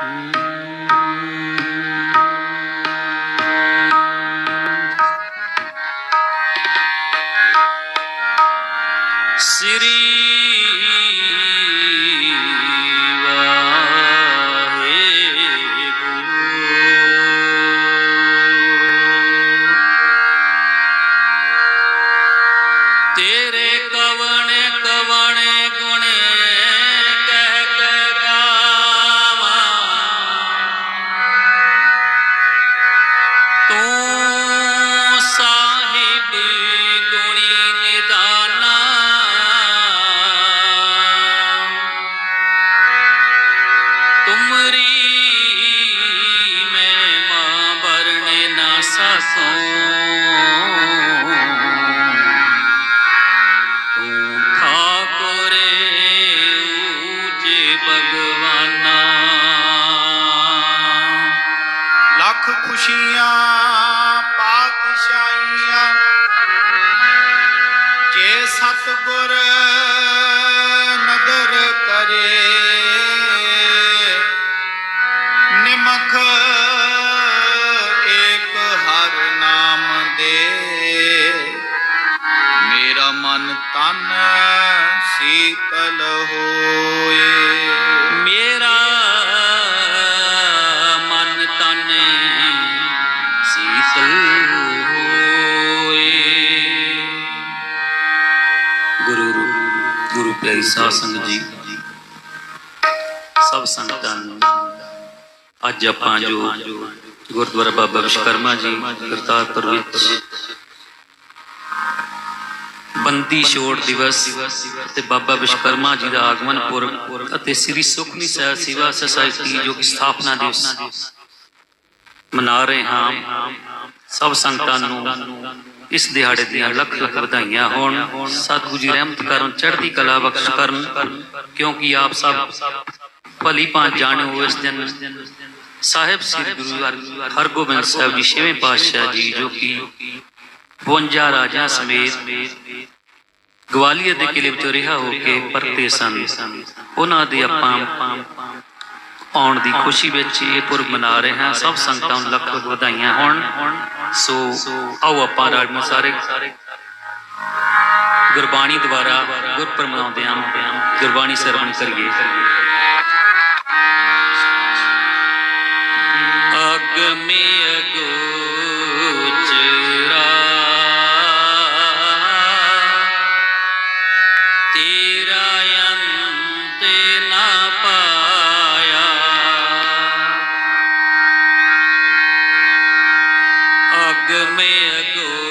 ਸ੍ਰੀ ਤਨ ਸੀਤਲ ਹੋਏ। ਮੇਰਾ ਮਨ ਤਨ ਸੀਤਲ ਹੋਏ। ਗੁਰੂ ਗੁਰੂ ਪਿਆਰੀ ਸਾਧ ਸੰਗਤ ਜੀ, ਸਭ ਸੰਗਤਾਂ ਨੂੰ ਅੱਜ ਆਪਾਂ ਜੋ ਗੁਰਦੁਆਰਾ ਬਾਬਾ ਵਿਸ਼ਵਕਰਮਾ ਜੀ, ਕਰਤਾਰਪੁਰ ਵਿੱਚ ਬੰਦੀ ਛੋੜ ਦਿਵਸ ਤੇ ਬਾਬਾ ਵਿਸ਼ਵਕਰਮਾ ਜੀ ਦਾ ਆਗਮਨ ਪੁਰਬ ਅਤੇ ਸ੍ਰੀ ਸੁਖਮਨੀ ਸਾਹਿਬ ਸੇਵਾ ਸੁਸਾਇਟੀ ਜੋ ਕਿ ਸਥਾਪਨਾ ਦਿਵਸ ਮਨਾ ਰਹੇ ਹਾਂ। ਸਭ ਸੰਗਤਾਂ ਨੂੰ ਇਸ ਦਿਹਾੜੇ ਦੀਆਂ ਲੱਖ ਲੱਖ ਵਧਾਈਆਂ ਹੋਣ। ਸਤਿਗੁਰੂ ਜੀ ਰਹਿਮਤ ਕਰਨ, ਚੜ੍ਹਦੀ ਕਲਾ ਬਖਸ਼ ਕਰਨ, ਕਿਉਂਕਿ ਆਪ ਸਭ ਭਲੀ ਭਾਂਤ ਜਾਣੋ ਇਸ ਦਿਨ। ਸਾਹਿਬ ਸ੍ਰੀ ਗੁਰੂ ਹਰਗੋਬਿੰਦ ਸਾਹਿਬ ਜੀ ਛੇਵੇਂ ਪਾਤਸ਼ਾਹ ਜੀ ਜੋ ਕਿ 52 ਰਾਜਾ ਸਮੇਤ ਗਵਾਲੀਅਰ ਦੇ ਕਿਲੇ ਵਿੱਚੋਂ ਰਿਹਾ ਹੋ ਕੇ ਪਰਤੇ ਸਨ। ਉਹਨਾਂ ਦੇ ਆਪਾਂ ਆਉਣ ਦੀ ਖੁਸ਼ੀ ਵਿੱਚ ਇਹ ਪੁਰਬ ਮਨਾ ਰਹੇ ਹਾਂ। ਸਭ ਸੰਗਤਾਂ ਨੂੰ ਲੱਖ ਲੱਖ ਵਧਾਈਆਂ ਹੋਣ। ਸੋ ਆਓ ਆਪਾਂ ਰਾਜਮਾ ਸਾਰੇ ਗੁਰਬਾਣੀ ਦੁਆਰਾ ਗੁਰਪੁਰਬ ਮਨਾਉਂਦੇ ਗੁਰਬਾਣੀ ਸਰਵਣ ਕਰੀਏ। में दो